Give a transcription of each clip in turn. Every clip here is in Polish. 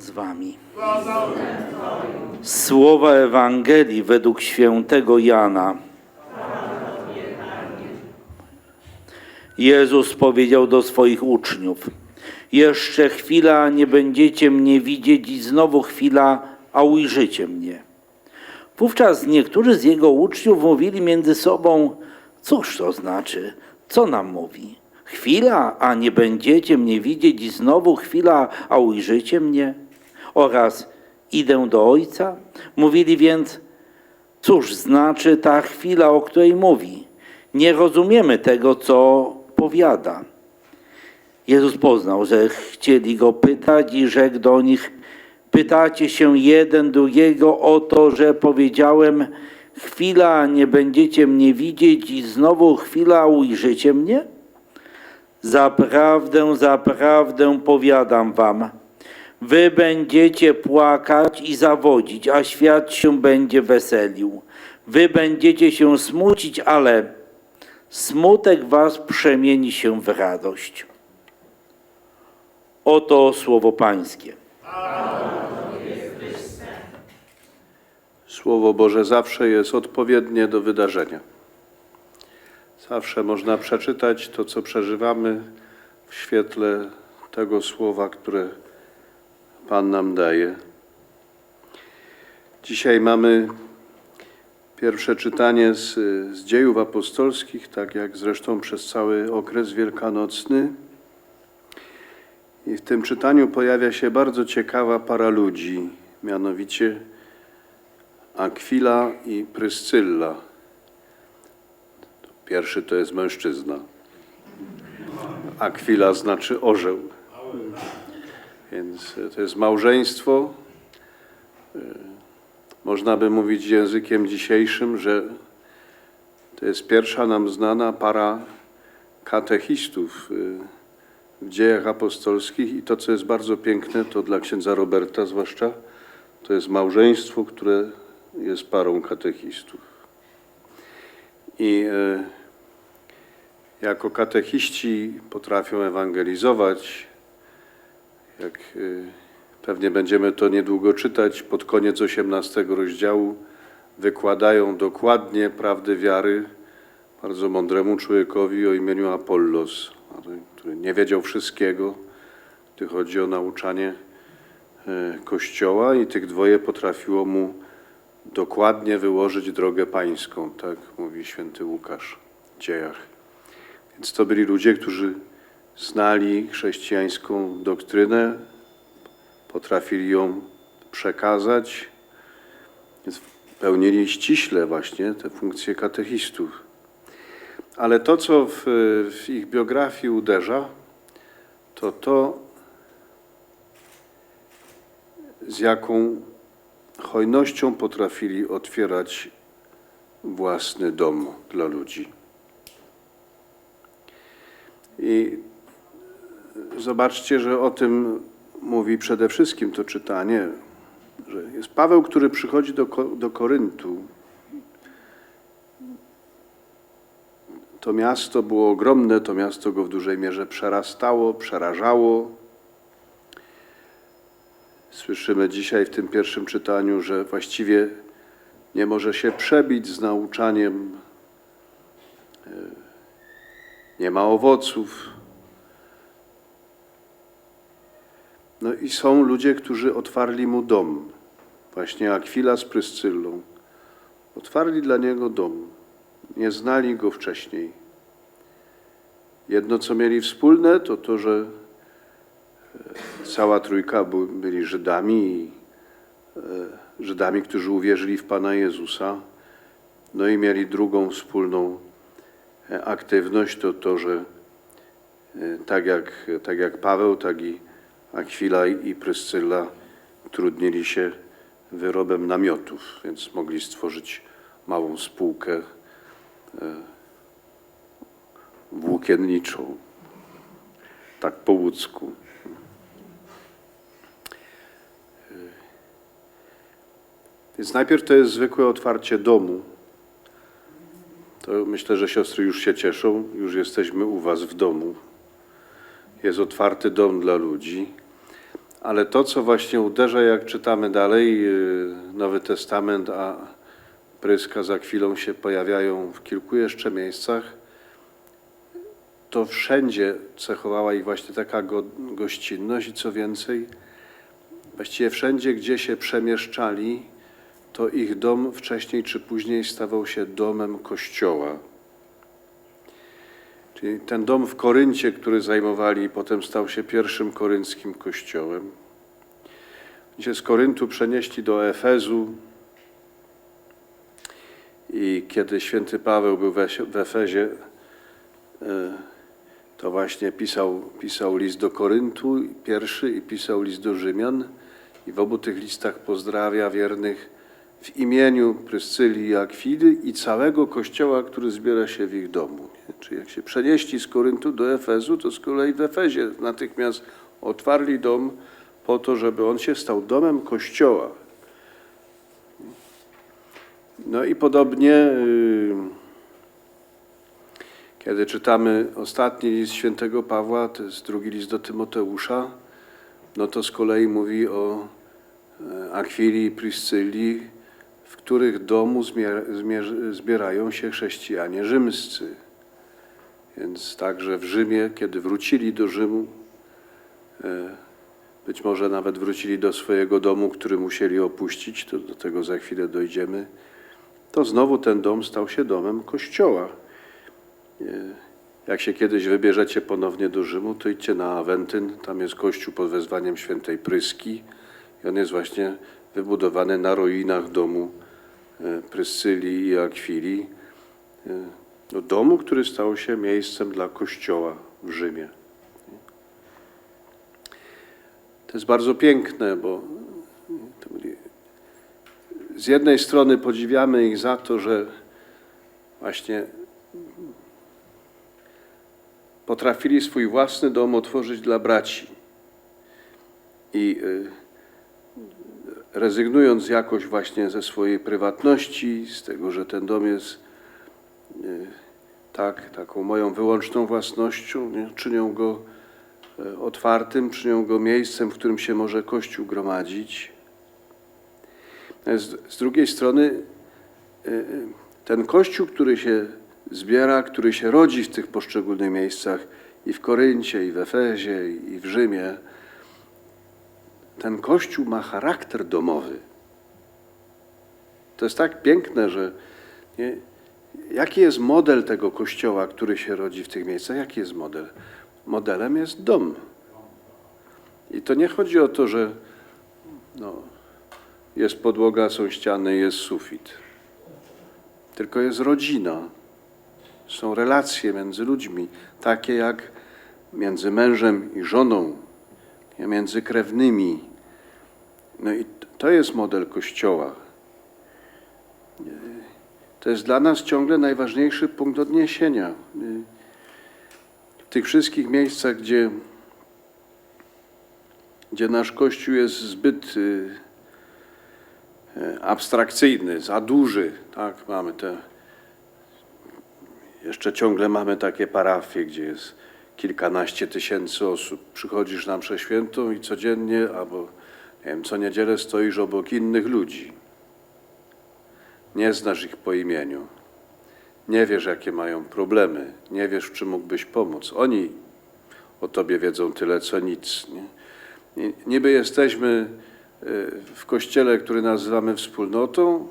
Z wami. Słowa Ewangelii według świętego Jana. Jezus powiedział do swoich uczniów: Jeszcze chwila, nie będziecie mnie widzieć, i znowu chwila, a ujrzycie mnie. Wówczas niektórzy z jego uczniów mówili między sobą: Cóż to znaczy? Co nam mówi? Chwila, a nie będziecie mnie widzieć, i znowu chwila, a ujrzycie mnie? Oraz idę do Ojca? Mówili więc: Cóż znaczy ta chwila, o której mówi? Nie rozumiemy tego, co powiada. Jezus poznał, że chcieli go pytać i rzekł do nich: Pytacie się jeden drugiego o to, że powiedziałem: Chwila, nie będziecie mnie widzieć, i znowu chwila, ujrzycie mnie? Zaprawdę, zaprawdę powiadam wam, wy będziecie płakać i zawodzić, a świat się będzie weselił. Wy będziecie się smucić, ale smutek was przemieni się w radość. Oto słowo Pańskie. Słowo Boże zawsze jest odpowiednie do wydarzenia. Zawsze można przeczytać to, co przeżywamy w świetle tego słowa, które Pan nam daje. Dzisiaj mamy pierwsze czytanie z, z dziejów apostolskich, tak jak zresztą przez cały okres wielkanocny. I w tym czytaniu pojawia się bardzo ciekawa para ludzi, mianowicie Akwila i Pryscylla. Pierwszy to jest mężczyzna. Akwila znaczy orzeł. Więc to jest małżeństwo. E, Można by mówić językiem dzisiejszym, że to jest pierwsza nam znana para katechistów e, w dziejach apostolskich i to, co jest bardzo piękne, to dla księdza Roberta zwłaszcza, to jest małżeństwo, które jest parą katechistów. I e, jako katechiści potrafią ewangelizować, jak e, pewnie będziemy to niedługo czytać, pod koniec 18 rozdziału wykładają dokładnie prawdę wiary bardzo mądremu człowiekowi o imieniu Apollos, który nie wiedział wszystkiego, gdy chodzi o nauczanie e, Kościoła i tych dwoje potrafiło mu dokładnie wyłożyć drogę pańską, tak mówi święty Łukasz w dziejach. Więc to byli ludzie, którzy znali chrześcijańską doktrynę, potrafili ją przekazać, pełnili ściśle właśnie te funkcje katechistów. Ale to, co w, w ich biografii uderza, to to, z jaką hojnością potrafili otwierać własny dom dla ludzi. I zobaczcie, że o tym mówi przede wszystkim to czytanie, że jest Paweł, który przychodzi do, do Koryntu. To miasto było ogromne, to miasto go w dużej mierze przerastało, przerażało. Słyszymy dzisiaj w tym pierwszym czytaniu, że właściwie nie może się przebić z nauczaniem, nie ma owoców. No i są ludzie, którzy otwarli mu dom, właśnie Akwila z Pryscyllą. Otwarli dla niego dom, nie znali go wcześniej. Jedno, co mieli wspólne, to to, że Cała trójka byli Żydami, e, Żydami, którzy uwierzyli w Pana Jezusa. No i mieli drugą wspólną e, aktywność, to to, że e, tak jak, tak jak Paweł, tak i Akwila i Pryscylla trudnili się wyrobem namiotów, więc mogli stworzyć małą spółkę e, włókienniczą, tak po łódzku. Więc najpierw to jest zwykłe otwarcie domu. To myślę, że siostry już się cieszą, już jesteśmy u Was w domu. Jest otwarty dom dla ludzi. Ale to, co właśnie uderza, jak czytamy dalej yy, Nowy Testament, a pryska za chwilą się pojawiają w kilku jeszcze miejscach, to wszędzie cechowała ich właśnie taka go, gościnność i co więcej, właściwie wszędzie, gdzie się przemieszczali, to ich dom wcześniej czy później stawał się domem kościoła. Czyli ten dom w Koryncie, który zajmowali, potem stał się pierwszym korynckim kościołem. Się z Koryntu przenieśli do Efezu i kiedy święty Paweł był w Efezie, e, to właśnie pisał, pisał list do Koryntu pierwszy i pisał list do Rzymian i w obu tych listach pozdrawia wiernych w imieniu Pryscyli i Akwidy i całego kościoła, który zbiera się w ich domu. Czyli jak się przenieśli z Koryntu do Efezu, to z kolei w Efezie natychmiast otwarli dom po to, żeby on się stał domem kościoła. No i podobnie, y, kiedy czytamy ostatni list świętego Pawła, to jest drugi list do Tymoteusza, no to z kolei mówi o e, Akwili i Priscylli, w których domu zbierają się chrześcijanie rzymscy. Więc także w Rzymie, kiedy wrócili do Rzymu, e, być może nawet wrócili do swojego domu, który musieli opuścić, to do tego za chwilę dojdziemy, to znowu ten dom stał się domem kościoła. E, Jak się kiedyś wybierzecie ponownie do Rzymu, to idźcie na Awentyn, tam jest kościół pod wezwaniem świętej Pryski i on jest właśnie wybudowany na ruinach domu e, Pryscylii i Akwili, e, no domu, który stał się miejscem dla kościoła w Rzymie. To jest bardzo piękne, bo z jednej strony podziwiamy ich za to, że właśnie potrafili swój własny dom otworzyć dla braci i y, rezygnując jakoś właśnie ze swojej prywatności, z tego, że ten dom jest y, tak, taką moją wyłączną własnością, czynią go e, otwartym, czynią go miejscem, w którym się może Kościół gromadzić. Z, z drugiej strony ten Kościół, który się zbiera, który się rodzi w tych poszczególnych miejscach i w Koryncie, i w Efezie, i w Rzymie, ten Kościół ma charakter domowy. To jest tak piękne, że nie, jaki jest model tego Kościoła, który się rodzi w tych miejscach? Jaki jest model? Modelem jest dom. I to nie chodzi o to, że no, jest podłoga, są ściany, jest sufit. Tylko jest rodzina. Są relacje między ludźmi, takie jak między mężem i żoną, między krewnymi. No i to jest model Kościoła. To jest dla nas ciągle najważniejszy punkt odniesienia. W tych wszystkich miejscach, gdzie, gdzie nasz Kościół jest zbyt y, e, abstrakcyjny, za duży, tak, mamy te, jeszcze ciągle mamy takie parafie, gdzie jest kilkanaście tysięcy osób. Przychodzisz na mszę świętą i codziennie albo wiem, co niedzielę stoisz obok innych ludzi. Nie znasz ich po imieniu. Nie wiesz, jakie mają problemy. Nie wiesz, w czym mógłbyś pomóc. Oni o tobie wiedzą tyle, co nic. Nie? Niby jesteśmy y, w kościele, który nazywamy wspólnotą,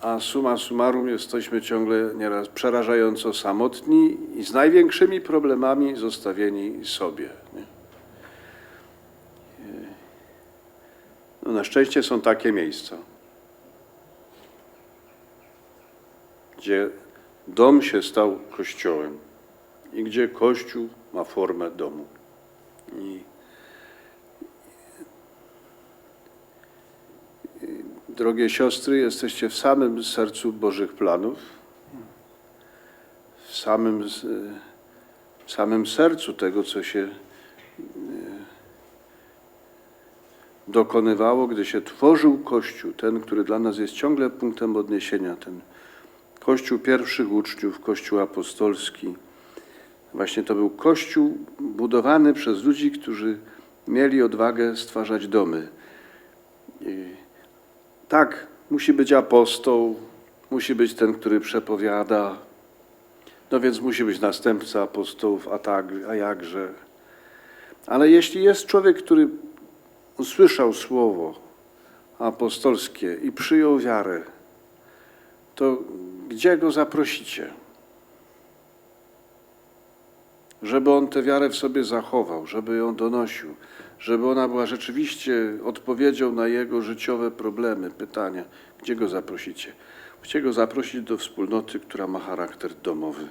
a summa summarum jesteśmy ciągle nieraz przerażająco samotni i z największymi problemami zostawieni sobie. Nie? No, na szczęście są takie miejsca, gdzie dom się stał kościołem i gdzie kościół ma formę domu. I Drogie siostry, jesteście w samym sercu Bożych planów, w samym, w samym sercu tego, co się dokonywało, gdy się tworzył Kościół, ten, który dla nas jest ciągle punktem odniesienia, ten Kościół pierwszych uczniów, Kościół apostolski. Właśnie to był Kościół budowany przez ludzi, którzy mieli odwagę stwarzać domy. I tak, musi być apostoł, musi być ten, który przepowiada, no więc musi być następca apostołów, a, tak, a jakże. Ale jeśli jest człowiek, który usłyszał słowo apostolskie i przyjął wiarę, to gdzie go zaprosicie? Żeby on tę wiarę w sobie zachował, żeby ją donosił, żeby ona była rzeczywiście odpowiedzią na jego życiowe problemy, pytania. Gdzie go zaprosicie? Musicie go zaprosić do wspólnoty, która ma charakter domowy.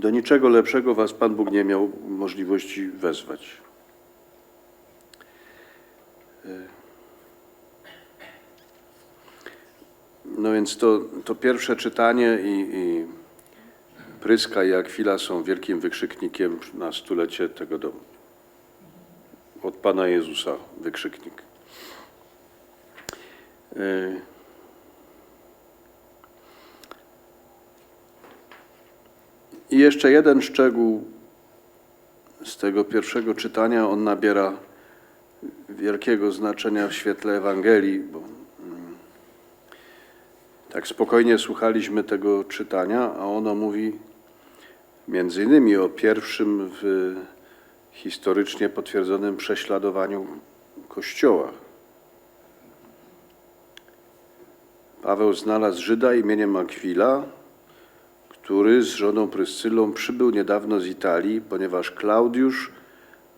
Do niczego lepszego was Pan Bóg nie miał możliwości wezwać. No więc to, to pierwsze czytanie i, i Pryska i Akwila są wielkim wykrzyknikiem na stulecie tego domu. Od Pana Jezusa wykrzyknik. Y, I jeszcze jeden szczegół z tego pierwszego czytania, on nabiera wielkiego znaczenia w świetle Ewangelii, bo mm, tak spokojnie słuchaliśmy tego czytania, a ono mówi między innymi o pierwszym w historycznie potwierdzonym prześladowaniu Kościoła. Paweł znalazł Żyda imieniem Akwila, który z żoną Pryscylą przybył niedawno z Italii, ponieważ Klaudiusz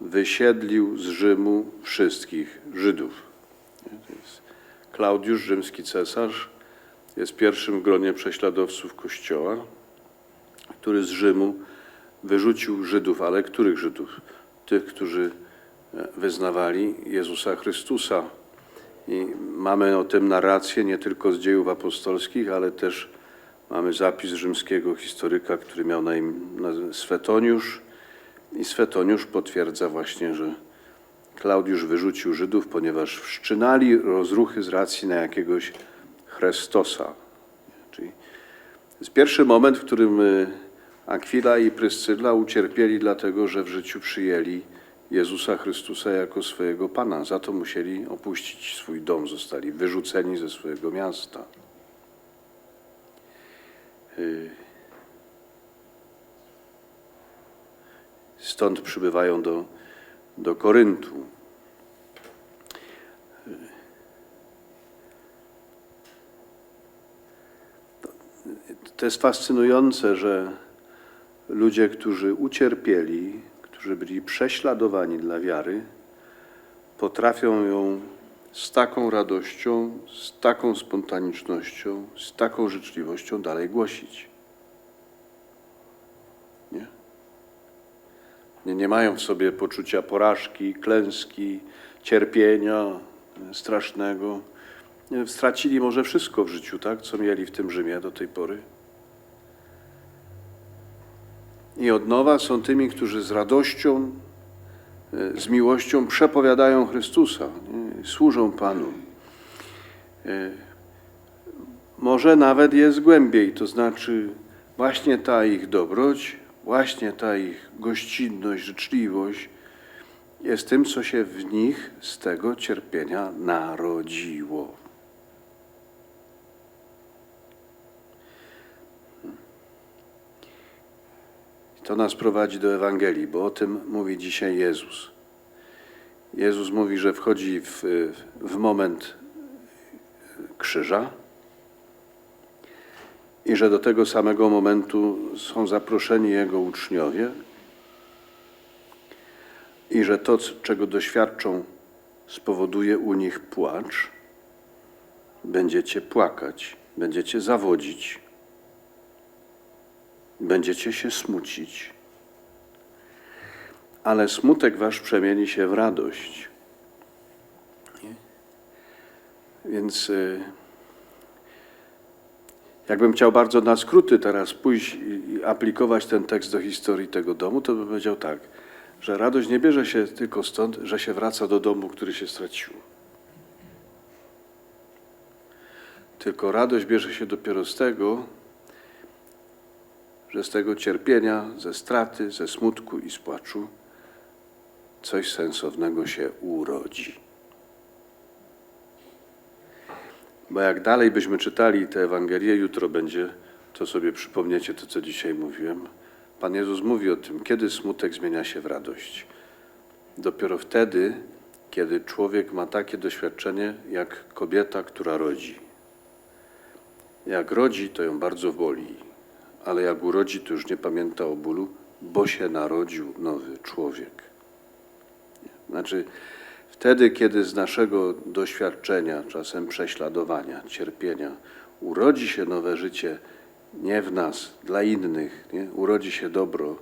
wysiedlił z Rzymu wszystkich Żydów. Klaudiusz, rzymski cesarz, jest pierwszym w gronie prześladowców Kościoła, który z Rzymu wyrzucił Żydów, ale których Żydów? Tych, którzy e, wyznawali Jezusa Chrystusa. I mamy o tym narrację nie tylko z dziejów apostolskich, ale też mamy zapis rzymskiego historyka, który miał na imię Swetoniusz. I Swetoniusz potwierdza właśnie, że Klaudiusz wyrzucił Żydów, ponieważ wszczynali rozruchy z racji na jakiegoś Chrystosa. Czyli jest pierwszy moment, w którym y, Akwila i Pryscyla ucierpieli dlatego, że w życiu przyjęli Jezusa Chrystusa jako swojego Pana. Za to musieli opuścić swój dom, zostali wyrzuceni ze swojego miasta. Y, Stąd przybywają do, do Koryntu. To jest fascynujące, że ludzie, którzy ucierpieli, którzy byli prześladowani dla wiary, potrafią ją z taką radością, z taką spontanicznością, z taką życzliwością dalej głosić. Nie? Nie, nie mają w sobie poczucia porażki, klęski, cierpienia strasznego. Nie, Stracili może wszystko w życiu, tak, co mieli w tym Rzymie do tej pory. I od nowa są tymi, którzy z radością, e, z miłością przepowiadają Chrystusa, nie? Służą Panu. E, Może nawet jest głębiej, to znaczy właśnie ta ich dobroć, właśnie ta ich gościnność, życzliwość jest tym, co się w nich z tego cierpienia narodziło. To nas prowadzi do Ewangelii, bo o tym mówi dzisiaj Jezus. Jezus mówi, że wchodzi w, w moment krzyża i że do tego samego momentu są zaproszeni Jego uczniowie i że to, czego doświadczą, spowoduje u nich płacz. Będziecie płakać, będziecie zawodzić, będziecie się smucić, ale smutek wasz przemieni się w radość. Więc y, jakbym chciał bardzo na skróty teraz pójść i aplikować ten tekst do historii tego domu, to bym powiedział tak, że radość nie bierze się tylko stąd, że się wraca do domu, który się stracił. Tylko radość bierze się dopiero z tego, że z tego cierpienia, ze straty, ze smutku i z płaczu coś sensownego się urodzi. Bo jak dalej byśmy czytali tę Ewangelię, jutro będzie, to sobie przypomniecie to, co dzisiaj mówiłem. Pan Jezus mówi o tym, kiedy smutek zmienia się w radość. Dopiero wtedy, kiedy człowiek ma takie doświadczenie, jak kobieta, która rodzi. Jak rodzi, to ją bardzo boli, ale jak urodzi, to już nie pamięta o bólu, bo się narodził nowy człowiek. Znaczy, wtedy, kiedy z naszego doświadczenia, czasem prześladowania, cierpienia, urodzi się nowe życie, nie w nas, dla innych, nie? urodzi się dobro,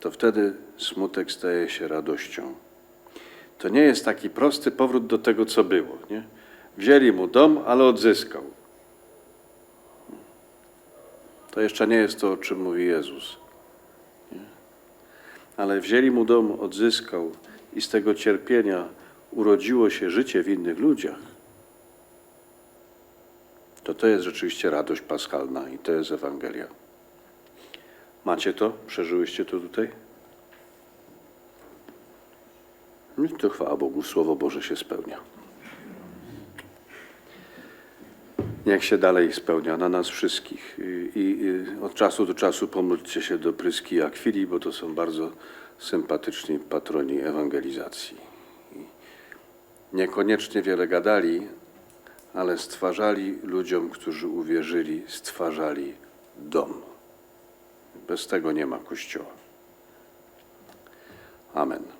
to wtedy smutek staje się radością. To nie jest taki prosty powrót do tego, co było. Nie? Wzięli mu dom, ale odzyskał. To jeszcze nie jest to, o czym mówi Jezus. Nie? Ale wzięli mu dom, odzyskał i z tego cierpienia urodziło się życie w innych ludziach. To to jest rzeczywiście radość paschalna i to jest Ewangelia. Macie to? Przeżyłyście to tutaj? No to chwała Bogu, Słowo Boże się spełnia. Niech się dalej spełnia na nas wszystkich. I, i od czasu do czasu pomódlcie się do Pryski i Akwili, bo to są bardzo sympatyczni patroni ewangelizacji. Niekoniecznie wiele gadali, ale stwarzali ludziom, którzy uwierzyli, stwarzali dom. Bez tego nie ma Kościoła. Amen.